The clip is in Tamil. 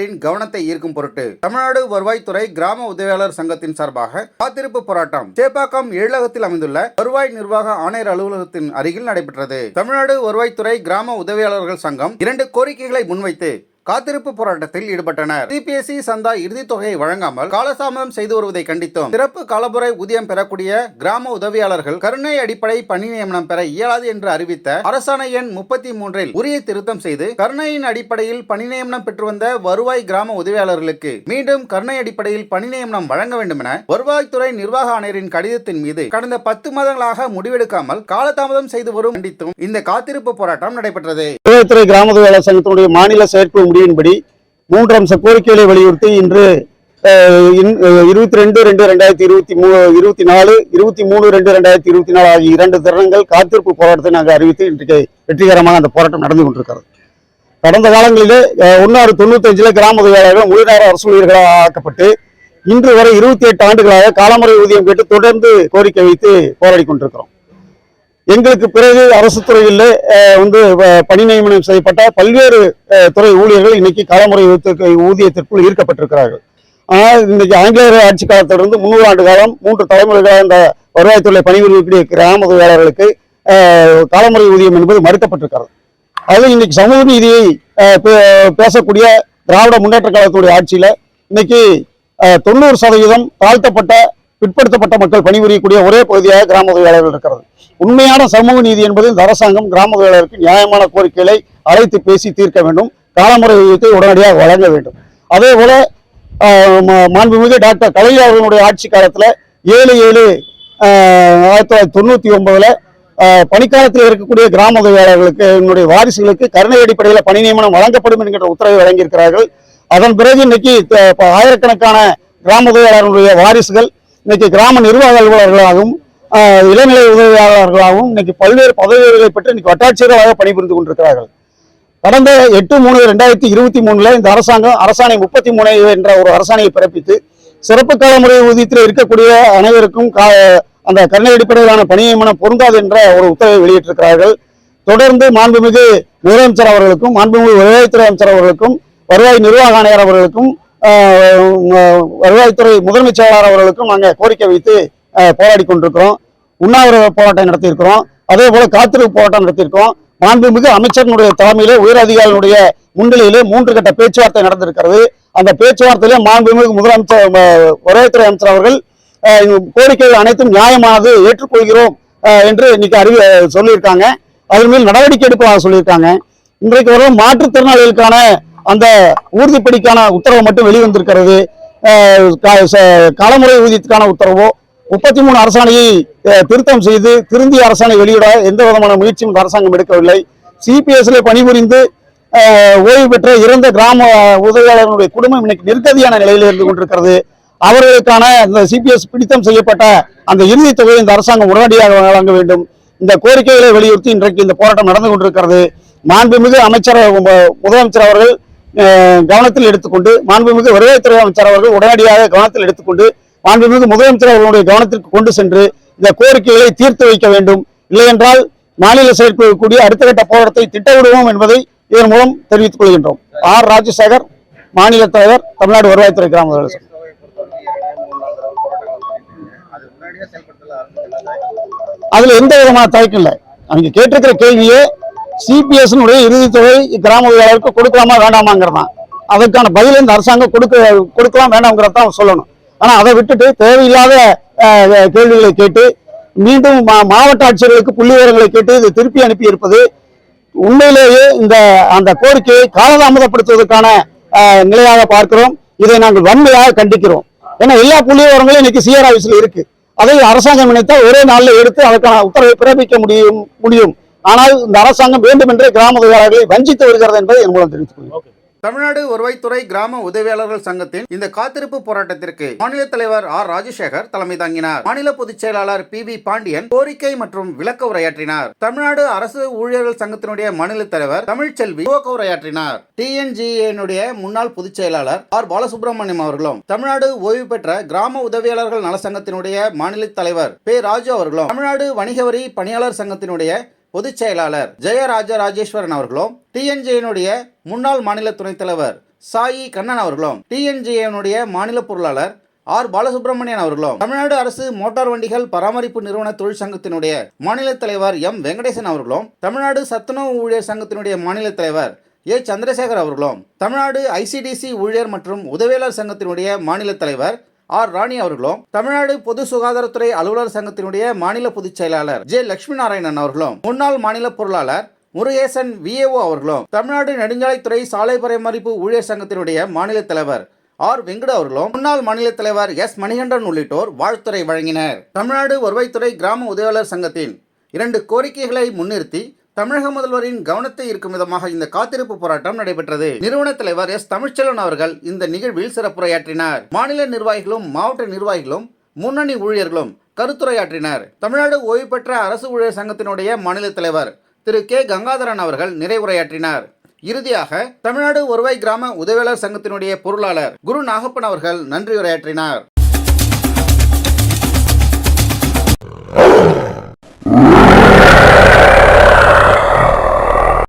உதவியாளரின் கவனத்தை ஈர்க்கும் பொருட்டு தமிழ்நாடு வருவாய்த்துறை கிராம உதவியாளர் சங்கத்தின் சார்பாக காத்திருப்பு போராட்டம். சேப்பாக்கம் ஏழகத்தில் அமைந்துள்ள வருவாய் நிர்வாக ஆணையர் அலுவலகத்தின் அருகில் நடைபெற்றது. தமிழ்நாடு வருவாய்த்துறை கிராம உதவியாளர்கள் சங்கம் இரண்டு கோரிக்கைகளை முன்வைத்து காத்திருப்பு போராட்டத்தில் ஈடுபட்டனர். சிபிஎஸ்இ சந்தா இறுதித் தொகையை வழங்காமல் காலதாமதம் செய்து வருவதை கண்டித்தும். சிறப்பு காலமுறை ஊதியம் பெறக்கூடிய கிராம உதவியாளர்கள் கருணை அடிப்படை பணி நியமனம் பெற இயலாது என்று அறிவித்த அரசாணை எண் முப்பத்தி மூன்றில் உரிய திருத்தம் செய்து கருணையின் அடிப்படையில் பணி நியமனம் பெற்று வந்த வருவாய் கிராம உதவியாளர்களுக்கு மீண்டும் கருணை அடிப்படையில் பணி நியமனம் வழங்க வேண்டும் என வருவாய்த்துறை நிர்வாக ஆணையரின் கடிதத்தின் மீது கடந்த பத்து மாதங்களாக முடிவெடுக்காமல் காலதாமதம் செய்து வரும் கண்டித்தும் இந்த காத்திருப்பு போராட்டம் நடைபெற்றது. கிராம உதவியாளர் சங்கத்தினுடைய மாநில செயற்குழு முடிவின்படி மூன்று அம்ச கோரிக்கைகளை வலியுறுத்தி இன்று இருபத்தி ரெண்டு ரெண்டு ரெண்டாயிரத்தி இருபத்தி மூணு இருபத்தி நாலு இருபத்தி மூணு ரெண்டு ரெண்டாயிரத்தி இருபத்தி நாலு ஆகிய இரண்டு தருணங்கள் காத்திருப்பு போராட்டத்தை நாங்கள் அறிவித்து இன்றைக்கு வெற்றிகரமாக அந்த போராட்டம் நடந்து கொண்டிருக்கிறது. கடந்த காலங்களிலே ஒன்னாறு தொண்ணூத்தஞ்சில் கிராம உதவியாளர்கள் முழுநேர அரசு ஊழியர்களாக ஆக்கப்பட்டு இன்று வரை இருபத்தி எட்டு ஆண்டுகளாக காலமுறை ஊதியம் கேட்டு தொடர்ந்து கோரிக்கை வைத்து போராடி கொண்டிருக்கிறோம். எங்களுக்கு பிறகு அரசு துறையில் வந்து பணி நியமனம் செய்யப்பட்ட பல்வேறு துறை ஊழியர்கள் இன்னைக்கு காலமுறை ஊதியத்திற்குள் ஈர்க்கப்பட்டிருக்கிறார்கள். ஆனால் இன்னைக்கு ஆங்கிலேயர் ஆட்சி காலத்திலிருந்து முன்னூறு ஆண்டு காலம் மூன்று தலைமுறைகளாக இந்த வருவாய்த்துறை பணிபுரியக்கூடிய கிராம தொழிலாளர்களுக்கு காலமுறை ஊதியம் என்பது மறுக்கப்பட்டிருக்கிறது. அது இன்னைக்கு சமூக நீதியை பே- பேசக்கூடிய திராவிட முன்னேற்ற காலத்துடைய ஆட்சியில் இன்னைக்கு தொண்ணூறு சதவீதம் தாழ்த்தப்பட்ட பிற்படுத்தப்பட்ட மக்கள் பணிபுரியக்கூடிய ஒரே பகுதியாக கிராம உதவியாளர்கள் இருக்கிறது. உண்மையான சமூக நீதி என்பது இந்த அரசாங்கம் கிராம உதவியாளருக்கு நியாயமான கோரிக்கைகளை அழைத்து பேசி தீர்க்க வேண்டும். காலமுறை ஊதியத்தை உடனடியாக வழங்க வேண்டும். அதே போல மாண்புமிகு டாக்டர் கலைஞர் அவர்களுடைய ஆட்சி காலத்தில் ஏழு ஏழு ஆயிரத்தி தொள்ளாயிரத்தி தொண்ணூற்றி ஒன்பதில் பணிக்காலத்தில் இருக்கக்கூடிய கிராம உதவியாளர்களுக்கு என்னுடைய வாரிசுகளுக்கு கருணை அடிப்படையில் பணி நியமனம் வழங்கப்படும் என்கிற உத்தரவை வழங்கியிருக்கிறார்கள். அதன் பிறகு இன்னைக்கு ப- ஆயிரக்கணக்கான கிராம உதவியாளர்களுடைய வாரிசுகள் இன்னைக்கு கிராம நிர்வாக அலுவலர்களாகவும் இளநிலை உதவியாளர்களாகவும் இன்னைக்கு பல்வேறு பதவிகளை பெற்று இன்னைக்கு வட்டாட்சியர்களாக பணிபுரிந்து கொண்டிருக்கிறார்கள். கடந்த எட்டு மூணு ரெண்டாயிரத்தி இருபத்தி மூணுல இந்த அரசாங்கம் அரசாணை முப்பத்தி மூணு என்ற ஒரு அரசாணையை பிறப்பித்து சிறப்பு காலமுறை ஊதியத்தில் இருக்கக்கூடிய அனைவருக்கும் கா- அந்த கருணை அடிப்படையிலான பணியமனம் பொருந்தாது என்ற ஒரு உத்தரவை வெளியிட்டிருக்கிறார்கள். தொடர்ந்து மாண்புமிகு முதலமைச்சர் அவர்களுக்கும் மாண்புமிகு வருவாய்த்துறை அமைச்சர் அவர்களுக்கும் வருவாய் நிர்வாக ஆணையர் அவர்களுக்கும் வருவாய்த்துறை முதன்மைச் செயலாளர் அவர்களுக்கும் நாங்கள் கோரிக்கை வைத்து போராடி கொண்டிருக்கிறோம். உண்ணாவிரத போராட்டம் நடத்தியிருக்கிறோம். அதே போல காத்திருப்பு போராட்டம் நடத்தியிருக்கோம் மாண்புமிகு அமைச்சரினுடைய தலைமையிலே உயரதிகாரிகளுடைய முன்னிலையிலே மூன்று கட்ட பேச்சுவார்த்தை நடந்திருக்கிறது. அந்த பேச்சுவார்த்தையிலே மாண்புமிகு முதலமைச்சர் வருவாய்த்துறை அமைச்சர் அவர்கள் கோரிக்கைகள் அனைத்தும் நியாயமானது ஏற்றுக்கொள்கிறோம் என்று இன்னைக்கு அறிவி சொல்லியிருக்காங்க. அதன் மேல் நடவடிக்கை எடுப்பதாக சொல்லியிருக்காங்க. இன்றைக்கு வரும் மாற்றுத்திறனாளிகளுக்கான அந்த ஊர்திப்படிக்கான உத்தரவு மட்டும் வெளிவந்திருக்கிறது. அஹ், ச- காலமுறை ஊதியத்துக்கான உத்தரவோ முப்பத்தி மூணு அரசாணையை திருத்தம் செய்து திருந்திய அரசாணை வெளியிட எந்த விதமான முயற்சியும் இந்த அரசாங்கம் எடுக்கவில்லை. சிபிஎஸ்ல பணிபுரிந்து ஓய்வு பெற்ற இறந்த கிராம உதவியாளர்களுடைய குடும்பம் இன்னைக்கு நெருக்கதியான நிலையில் இருந்து கொண்டிருக்கிறது. அவர்களுக்கான இந்த சிபிஎஸ் பிடித்தம் செய்யப்பட்ட அந்த இறுதித் தொகையை இந்த அரசாங்கம் உடனடியாக வழங்க வேண்டும். இந்த கோரிக்கைகளை வலியுறுத்தி இன்றைக்கு இந்த போராட்டம் நடந்து கொண்டிருக்கிறது. மாண்புமிகு அமைச்சர் முதலமைச்சர் அவர்கள் கவனத்தில் எடுத்துக்கொண்டு மாண்புமிகு வருவாய்த்துறை அமைச்சர் அவர்கள் உடனடியாக கவனத்தில் எடுத்துக்கொண்டு மாண்புமிகு முதலமைச்சர் அவர்களுடைய கவனத்திற்கு கொண்டு சென்று இந்த கோரிக்கைகளை தீர்த்து வைக்க வேண்டும். இல்லையென்றால் மாநில செயற்குழு அடுத்த கட்ட போராட்டத்தை திட்டமிடுவோம் என்பதை இதன் மூலம் தெரிவித்துக் கொள்கின்றோம். ஆர். ராஜசேகர் மாநில தலைவர் தமிழ்நாடு வருவாய்த்துறை கிராம உதவியாளர் அதுல எந்த விதமான தயக்கம் இல்லை. அவங்க கேட்டிருக்கிற கேள்வியே சிபிஎஸ் இறுதித்தொகை கிராம உதவியாளருக்கு கொடுக்கலாமா வேண்டாமாங்கிறதான். அதற்கான பதில் இந்த அரசாங்கம் கொடுக்க கொடுக்கலாம் வேண்டாம்ங்கிறத தான் சொல்லணும். ஆனா அதை விட்டுட்டு தேவையில்லாத கேள்விகளை கேட்டு மீண்டும் மா- மாவட்ட ஆட்சியர்களுக்கு புள்ளி விவரங்களை கேட்டு இதை திருப்பி அனுப்பி இருப்பது உண்மையிலேயே இந்த அந்த கோரிக்கையை காலதாமதப்படுத்துவதற்கான நிலையாக பார்க்கிறோம். இதை நாங்கள் வன்மையாக கண்டிக்கிறோம். ஏன்னா எல்லா புள்ளி விவரங்களும் இன்னைக்கு சிஆர் ஆபீஸ்ல இருக்கு. அதை அரசாங்கம் நினைத்தால் ஒரே நாள்ல எடுத்து அதற்கான உத்தரவை பிறப்பிக்க முடியும் முடியும். ஆனால் இந்த அரசாங்கம் வேண்டுமென்றே கிராம உதவியாளர்களை வஞ்சித்து வருகிறது என்பதை என் மூலம் தெரிவித்துக் கொள்கிறேன். தமிழ்நாடு வருவாய்த்துறை கிராம உதவியாளர்கள் சங்கத்தின் இந்த காத்திருப்பு போராட்டத்திற்கு மாநில தலைவர் ஆர் ராஜசேகர் தலைமை தாங்கினார். மாநில பொதுச் செயலாளர் பி வி பாண்டியன் கோரிக்கை மற்றும் விளக்க உரையாற்றினார். தமிழ்நாடு அரசு ஊழியர்கள் சங்கத்தினுடைய மாநில தலைவர் தமிழ்ச்செல்வி துவக்க உரையாற்றினார். டிஎன்ஜிஏனுடைய முன்னாள் பொதுச் செயலாளர் ஆர் பாலசுப்ரமணியம் அவர்களும் தமிழ்நாடு ஓய்வு பெற்ற கிராம உதவியாளர்கள் நலசங்கத்தினுடைய மாநில தலைவர் பே ராஜு அவர்களும் தமிழ்நாடு வணிக வரி பணியாளர் சங்கத்தினுடைய பொதுச் செயலாளர் ஜெயராஜ ராஜேஸ்வரன் அவர்களும் டிஎன்ஜேனுடைய முன்னாள் மாநில துணைத் தலைவர் சாயி கண்ணன் அவர்களும் டிஎன்ஜேயினுடைய மாநில பொருளாளர் ஆர். பாலசுப்ரமணியன் அவர்களும் தமிழ்நாடு அரசு மோட்டார் வண்டிகள் பராமரிப்பு நிறுவன தொழிற்சங்கத்தினுடைய மாநில தலைவர் எம். வெங்கடேசன் அவர்களும் தமிழ்நாடு சத்துணவு ஊழியர் சங்கத்தினுடைய மாநில தலைவர் ஏ. சந்திரசேகர் அவர்களும் தமிழ்நாடு ஐசிடிசி ஊழியர் மற்றும் உதவியாளர் சங்கத்தினுடைய மாநில தலைவர் ஆர் ராணி அவர்களும் தமிழ்நாடு பொது சுகாதாரத்துறை அலுவலர் சங்கத்தினுடைய மாநில பொதுச் செயலாளர் ஜே லட்சுமி நாராயணன் அவர்களும் முன்னாள் மாநில பொருளாளர் முருகேசன் விஏஓ அவர்களும் தமிழ்நாடு நெடுஞ்சாலைத்துறை சாலை பராமரிப்பு ஊழியர் சங்கத்தினுடைய மாநில தலைவர் ஆர் வெங்கட அவர்களும் முன்னாள் மாநில தலைவர் எஸ் மணிகண்டன் உள்ளிட்டோர் வாழ்த்துறை வழங்கினர். தமிழ்நாடு வருவாய்த்துறை கிராம உதவியாளர் சங்கத்தின் இரண்டு கோரிக்கைகளை முன்னிறுத்தி தமிழக முதல்வரின் கவனத்தை ஈர்க்கும் விதமாக இந்த காத்திருப்பு போராட்டம் நடைபெற்றது. நிறுவன தலைவர் எஸ். தமிழ்ச்செல்வன் அவர்கள் இந்த நிகழ்வில் சிறப்புரையாற்றினார். மாநில நிர்வாகிகளும் மாவட்ட நிர்வாகிகளும் முன்னணி ஊழியர்களும் கருத்துரையாற்றினர். தமிழ்நாடு ஓய்வு பெற்ற அரசு ஊழியர் சங்கத்தினுடைய மாநில தலைவர் திரு. கே. கங்காதரன் அவர்கள் நிறைவுரையாற்றினார். இறுதியாக தமிழ்நாடு ஒருவாய் கிராம உதவியாளர் சங்கத்தினுடைய பொருளாளர் குரு நாகப்பன் அவர்கள் நன்றி உரையாற்றினார்